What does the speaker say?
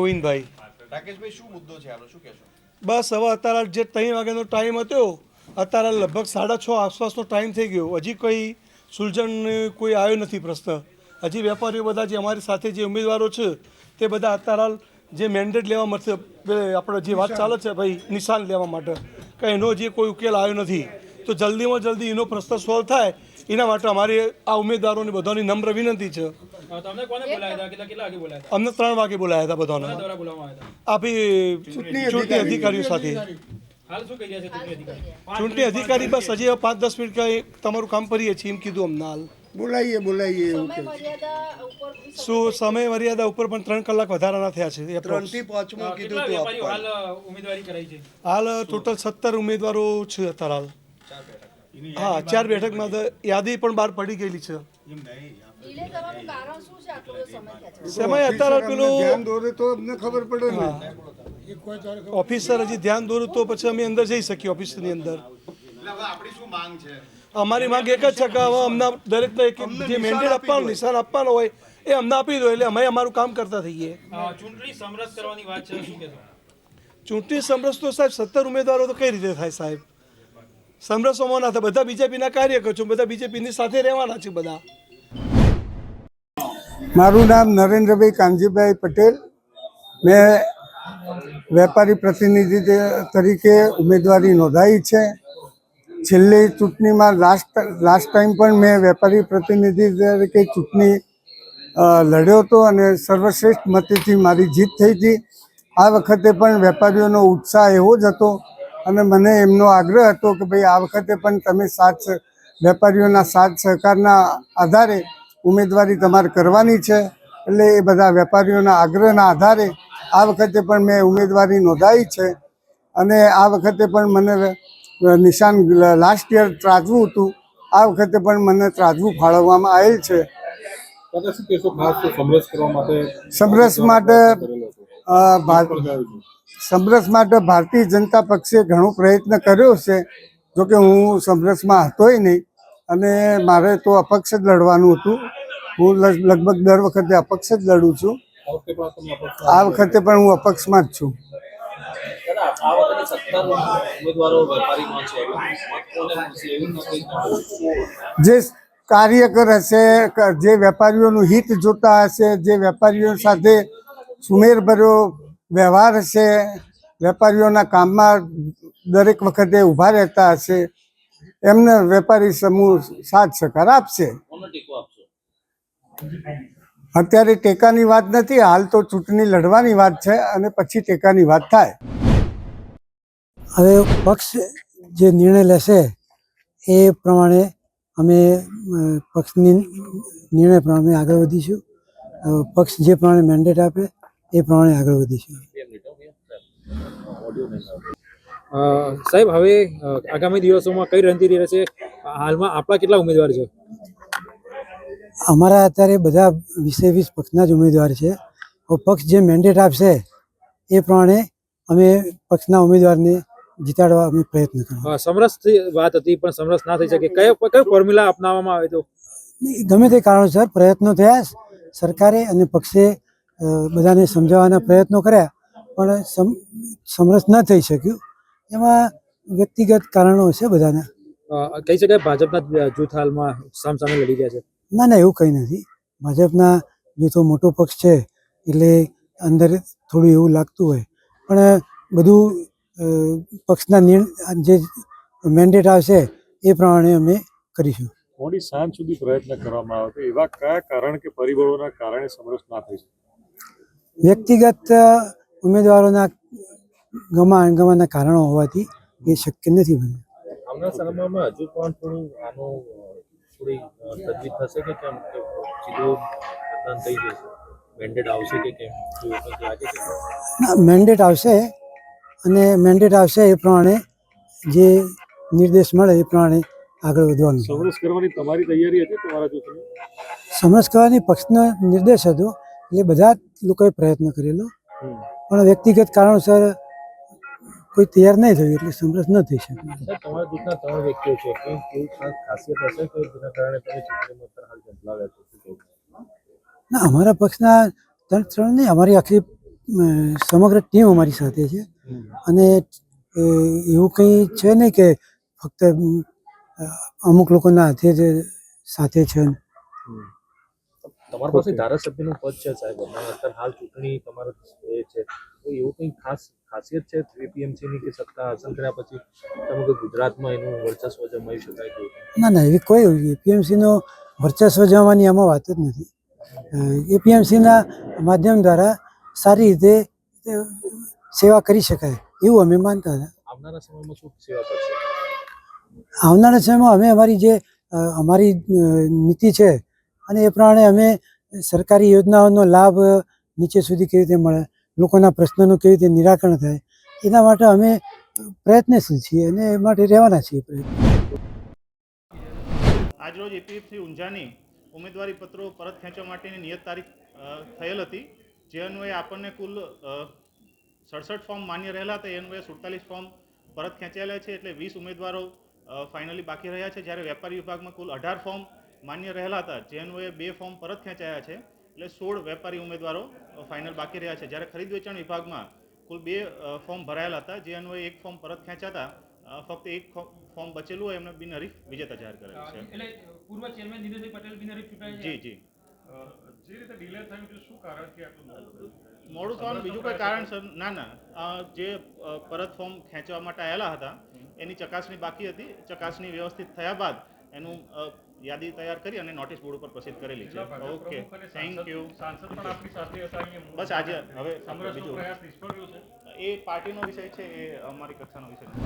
ગોવિંદભાઈ. રાકેશભાઈ શું મુદ્દો છે? આનો શું કહેશો? બસ હવે અત્યારે જે ત્રણ વાગ્યાનો ટાઈમ હતો અત્યારે લગભગ સાડા છ આસપાસનો ટાઈમ થઈ ગયો. હજી કોઈ સુલઝન કોઈ આવ્યો નથી પ્રશ્ન. હજી વેપારીઓ બધા જે અમારી સાથે જે ઉમેદવારો છે તે બધા અત્યારે જે મેન્ડેટ લેવા માટે આપણે જે વાત ચાલે છે ભાઈ નિશાન લેવા માટે કે એનો જે કોઈ ઉકેલ આવ્યો નથી. તો જલ્દીમાં જલ્દી એનો પ્રશ્ન સોલ્વ થાય. એના માટે અમારી આ ઉમેદવારોને બધાની નમ્ર વિનંતી છે. તમને કોને બોલાયા હતા? કેટલા કેટલા વાગે બોલાયા હતા? અમને ત્રણ વાગે બોલાયા હતા બધાને. દ્વારા બોલાવવામાં આવ્યા આપી ચૂંટણી અધિકારીઓ સાથે. હતા હાલ શું કહી રહ્યા છે? ચૂંટણી અધિકારી બસ હજી પાંચ દસ મિનિટ કંઈ તમારું કામ કરીએ છીએ એમ કીધું અમને હાલ. બોલાવીએ બોલાવીએ એવું સમય મર્યાદા ઉપર શું સમય મર્યાદા ઉપર પણ ત્રણ કલાક વધારાના થયા છે ત્રણથી પાંચમું કીધું કેટલા તું વેપારીઓ આપવા હાલ ઉમેદવારી કરાઈ છે? હાલ ટોટલ સત્તર ઉમેદવારો છે અત્યારે હાલ. હા ચાર બેઠકમાં તો યાદી પણ બહાર પડી ગયેલી છે. સમય અત્યારે પેલું દોરે તો અમને ખબર પડે ને. ઓફિસર હજી ધ્યાન દોર્યું તો પછી અમે અંદર જઈ શકીએ ઓફિસની અંદર. એટલે હવે આપણી શું માંગ છે અમારી માંગ એક જ છે કે હવે અમને દરેકને એક જે મેન્ડેટ આપવાનું નિશાન આપવાનું હોય એ અમને આપી દો એટલે અમે અમારું કામ કરતા થઈએ. ચૂંટણી સમરસ કરવાની વાત છે શું કહેશો? ચૂંટણી સમરસ તો સાહેબ સત્તર ઉમેદવારો તો કઈ રીતે થાય સાહેબ? સમરસોમાં ના થાય બધા બીજેપીના કાર્યકર છો બધા બીજેપીની સાથે રહેવાના છે બધા. મારું નામ નરેન્દ્રભાઈ કાનજીભાઈ પટેલ. મેં વેપારી પ્રતિનિધિ તરીકે ઉમેદવારી નોંધાવી છે. છેલ્લી ચૂંટણીમાં લાસ્ટ લાસ્ટ ટાઈમ પણ મેં વેપારી પ્રતિનિધિ તરીકે ચૂંટણી લડ્યો હતો અને સર્વશ્રેષ્ઠ મતેથી મારી જીત થઈ હતી. આ વખતે પણ વેપારીઓનો ઉત્સાહ એવો જ હતો અને મને એમનો આગ્રહ હતો કે ભાઈ આ વખતે પણ તમે સાથ, વેપારીઓના સાથ, સહકારના આધારે ઉમેદવારી તમારે કરવાની છે એટલે એ બધા વેપારીઓના આગ્રહના આધારે આ વખતે પણ મેં ઉમેદવારી નોંધાવી છે. અને આ વખતે પણ મને નિશાન લાસ્ટ યર ત્રાજવું હતું. આ વખતે પણ મને ત્રાજવું ફાળવવામાં આવેલ છે. સમરસ માટે સમરસ માટે ભારતીય જનતા પક્ષે ઘણો પ્રયત્ન કર્યો છે. જોકે હું સમરસમાં હતોય નહીં. અને મારે તો અપક્ષ જ લડવાનું હતું. હું લગ- લગભગ દર વખતે અપક્ષ જ લડું છું. આ વખતે પણ હું અપક્ષમાં જ છું. જે કાર્યકર હશે જે વેપારીઓનું હિત જોતા હશે, જે વેપારીઓ સાથે સુમેરભર્યો વ્યવહાર હશે, વેપારીઓના કામમાં દરેક વખતે ઊભા રહેતા હશે, એમને વેપારી સમૂહ સાથ સહકાર આપશો. અત્યારે ટેકાની વાત નથી હાલ તો ચૂંટણી લડવાની વાત છે અને પછી ટેકાની વાત થાય. હવે પક્ષ જે નિર્ણય લેશે એ પ્રમાણે અમે પક્ષની નિર્ણય પ્રમાણે આગળ વધીશું. પક્ષ જે પ્રમાણે મેન્ડેટ આપે એ પ્રમાણે આગળ વધીશું. સાહેબ હવે આગામી દિવસોમાં કઈ રણનીતિ રહેશે? હાલમાં આપણા કેટલા ઉમેદવાર છે? અમારા અત્યારે બધા વીસે વીસ પક્ષના જ ઉમેદવાર છે. પક્ષ જે મેન્ડેટ આપશે એ પ્રમાણે અમે પક્ષના ઉમેદવારને જીતાડવા અમે પ્રયત્ન કરવા સમરસ વાત હતી પણ સમરસ ના થઈ શકે. કયો કયો ફોર્મ્યુલા અપનાવવામાં આવે તો? ગમે તે કારણોસર પ્રયત્નો થયા સરકારે અને પક્ષે બધાને સમજાવવાના પ્રયત્નો કર્યા પણ સમ- સમરસ ન થઈ શક્યું. એમાં વ્યક્તિગત કારણો છે બધાના. કહી શકાય ભાજપના જૂથ હાલમાં સામસામે લડી ગયા છે. ના ના એવું કંઈ નથી. ભાજપના જૂથો મોટો પક્ષ છે એટલે અંદર થોડું એવું લાગતું હોય. પણ બધું પક્ષના નિર્ણય જે મેન્ડેટ આવશે એ પ્રમાણે અમે કરીશું. મોડી સાંજ સુધી પ્રયત્ન કરવામાં આવે તો એવા કયા કારણ કે પરિબળોના કારણે સમરસ ના થઈ શકે? વ્યક્તિગત ઉમેદવારોના ગમા અણગમાના કારણો હોવાથી એ શક્ય નથી બન્યું હમણાં સમયમાં હજુ પણ થોડું આનું થોડી તજવીજ થશે કે કેમ? કે સીધું મતદાન થઈ જશે. મેન્ડેટ આવશે કે કેમ? લાગે છે? ના મેન્ડેટ આવશે. અને મેન્ડેટ આવશે એ પ્રમાણે જે નિર્દેશ મળે એ પ્રમાણે આગળ વધવાનું. સમરસ કરવાની તમારી તૈયારી હતી તમારા જૂથની સમરસ કરવાની પક્ષનો નિર્દેશ હતો. એટલે બધા જ લોકોએ પ્રયત્ન કરેલો. પણ વ્યક્તિગત કારણોસર કોઈ તૈયાર નહીં થયું એટલે સમરસ ન થઈ શકે. તમારા જૂથના ત્રણ વ્યક્તિઓ છે. કંઈ કેવી ખાસ ખાસિયત હશે કે જેના કારણે તમે ચૂંટણીમાં અત્યારે હાલ ઝંપલાવ્યા છો? ના અમારા પક્ષના ત્રણ ત્રણ નહીં અમારી આખી સમગ્ર ટીમ અમારી સાથે છે. અને એવું કંઈ છે નહીં કે ફક્ત અમુક લોકોના હાથે જ સાથે છે. તમારી પાસે ધારાસભ્યનું પદ છે સાહેબ. અત્યારે હાલ ચૂંટણી તમારો એ છે. તો એવું કંઈ ખાસ ખાસિયત છે એપીએમસીની કે સત્તા હાંસલ કર્યા પછી તમે કે ગુજરાતમાં એનું વર્ચસ્વ જમાવી શકાય તેવું ના ના એવી કોઈ એપીએમસીનો વર્ચસ્વ જવાની આમાં વાત જ નથી. એપીએમસીના માધ્યમ દ્વારા સારી રીતે સેવા કરી શકાય એવું અમે માનતા હતા. આવનારા સમયમાં શું સેવા કરશે? આવનારા સમયમાં અમે અમારી જે અમારી નીતિ છે અને એ પ્રમાણે અમે સરકારી યોજનાઓનો લાભ નીચે સુધી કેવી રીતે મળે, લોકોના પ્રશ્નોનું કેવી રીતે નિરાકરણ થાય, એના માટે અમે પ્રયત્નશીલ છીએ અને એ માટે રહેવાના છીએ આજરોજ એપીએફસી ઊંઝાની ઉમેદવારી પત્રો પરત ખેંચવા માટેની નિયત તારીખ થયેલ હતી. જે અન્વયે આપણને કુલ સડસઠ ફોર્મ માન્ય રહેલા હતા. એ અન્વયે સુડતાલીસ ફોર્મ પરત ખેંચાયેલા છે. એટલે વીસ ઉમેદવારો ફાઇનલી બાકી રહ્યા છે. જ્યારે વેપારી વિભાગમાં કુલ અઢાર ફોર્મ માન્ય રહેલા હતા. જે અન્વયે બે ફોર્મ પરત ખેંચાયા છે. એટલે સોળ વેપારી ઉમેદવારો ફાઇનલ બાકી રહ્યા છે. જ્યારે ખરીદ વેચાણ વિભાગમાં કુલ બે ફોર્મ ભરાયેલા હતા. જે અન્વયે એક ફોર્મ પરત ખેંચાતા ફક્ત એક ફોર્મ બચેલું હોય એમને બિનહરીફ વિજેતા જાહેર કરેલ છે. એટલે પૂર્વ ચેરમેન દિનેશભાઈ પટેલ બિનહરીફ ચૂંટાયા જી જી. જે રીતે ડિલે થયું છે શું કારણ કે આટલું મોડું? થવાનું બીજું કોઈ કારણસર ના ના. જે પરત ફોર્મ ખેંચવા માટે આવેલા હતા એની ચકાસણી બાકી હતી. ચકાસણી વ્યવસ્થિત થયા બાદ એનું યાદી તૈયાર કરી અને નોટિસ બોર્ડ ઉપર પ્રસિદ્ધ કરેલી છે. ઓકે થેન્ક યુ સાંસદ પણ આપણી સાથે હતા બસ આજે હવે બીજો પ્રયાસ નિષ્ફળ ગયો છે? એ પાર્ટીનો વિષય છે એ અમારી કક્ષાનો વિષય છે.